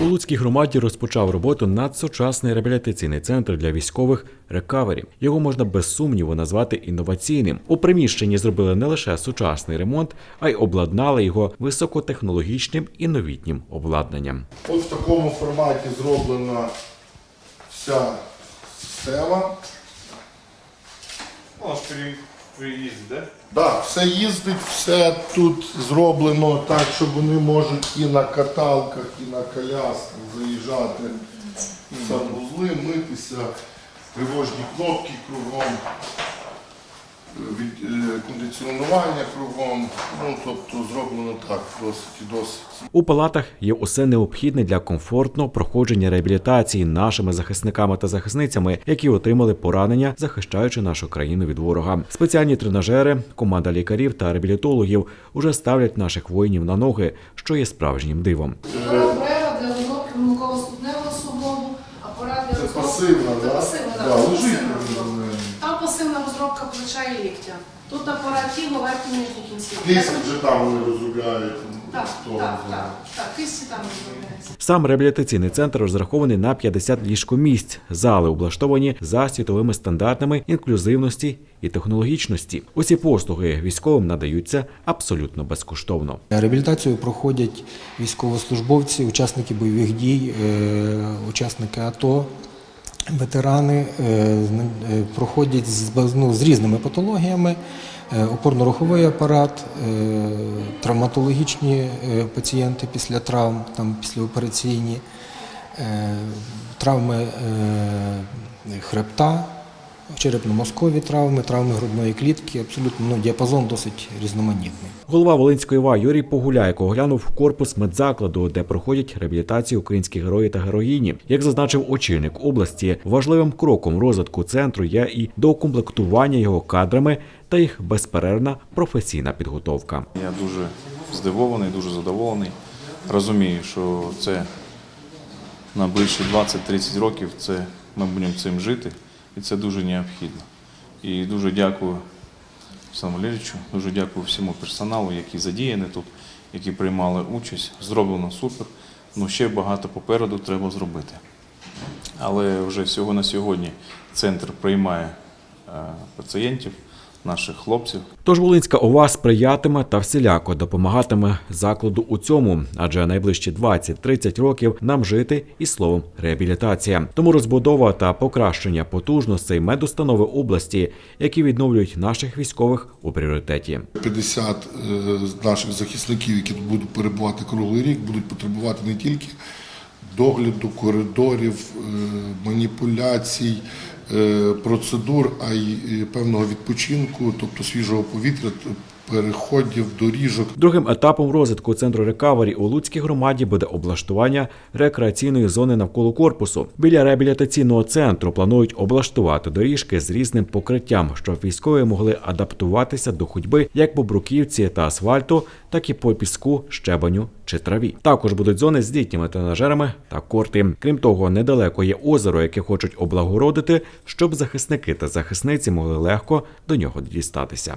У Луцькій громаді розпочав роботу надсучасний реабілітаційний центр для військових рекавері. Його можна без сумніву назвати інноваційним. У приміщенні зробили не лише сучасний ремонт, а й обладнали його високотехнологічним і новітнім обладнанням. От в такому форматі зроблена вся система. Ну, аж при, Так, все їздить, все тут зроблено так, що вони можуть і на каталках, і на колясках заїжджати в санвузли, митися, тривожні кнопки кругом, від, е, кондиціонування кругом. Ну, тобто зроблено так, досить і досить. У палатах є усе необхідне для комфортного проходження реабілітації нашими захисниками та захисницями, які отримали поранення, захищаючи нашу країну від ворога. Спеціальні тренажери, команда лікарів та реабілітологів уже ставлять наших воїнів на ноги, що є справжнім дивом. Пасивна, да? пасивна, Да, да, лежить Там пасивна розробка плеча і ліктя. Тут апарат тіло, верхні нижні кінці. Кисть вже там вони розробляють. Так, так, так, так, кисті там розробляється. Сам реабілітаційний центр розрахований на 50 ліжкомісць. Зали облаштовані за світовими стандартами інклюзивності і технологічності. Усі послуги військовим надаються абсолютно безкоштовно. Реабілітацію проходять військовослужбовці, учасники бойових дій, е, учасники АТО, ветерани е, е, проходять з, ну, з різними патологіями. е, Опорно-руховий апарат, травматологічні пацієнти після травм, там післяопераційні, травми хребта, черепно-мозкові травми, травми грудної клітки. Абсолютно ну, діапазон досить різноманітний. Голова Волинської ва Юрій Погуляйко оглянув корпус медзакладу, де проходять реабілітацію українські герої та героїні. Як зазначив очільник області, важливим кроком розвитку центру є і доукомплектування його кадрами та їх безперервна професійна підготовка. Я дуже здивований, дуже задоволений. Розумію, що це на ближче 20-30 років це ми будемо цим жити, і це дуже необхідно. І дуже дякую Олександру Лєвичу, дуже дякую всьому персоналу, який задіяний тут, які приймали участь. Зроблено супер. Ну ще багато попереду треба зробити. Але вже всього на сьогодні центр приймає е, пацієнтів, наших хлопців, Тож Волинська ОВА сприятиме та всіляко допомагатиме закладу у цьому, адже найближчі 20-30 років нам жити і словом реабілітація. Тому розбудова та покращення потужностей медустанови області, які відновлюють наших військових у пріоритеті. 50 е, з наших захисників, які будуть перебувати круглий рік, будуть потребувати не тільки догляду, коридорів, е, маніпуляцій, процедур, а й е, певного відпочинку, тобто свіжого повітря, переходів, доріжок. Другим етапом розвитку центру рекавері у Луцькій громаді буде облаштування рекреаційної зони навколо корпусу. Біля реабілітаційного центру планують облаштувати доріжки з різним покриттям, щоб військові могли адаптуватися до ходьби як по бруківці та асфальту, так і по піску, щебеню чи траві. Також будуть зони з літніми тренажерами та корти. Крім того, недалеко є озеро, яке хочуть облагородити, щоб захисники та захисниці могли легко до нього дістатися.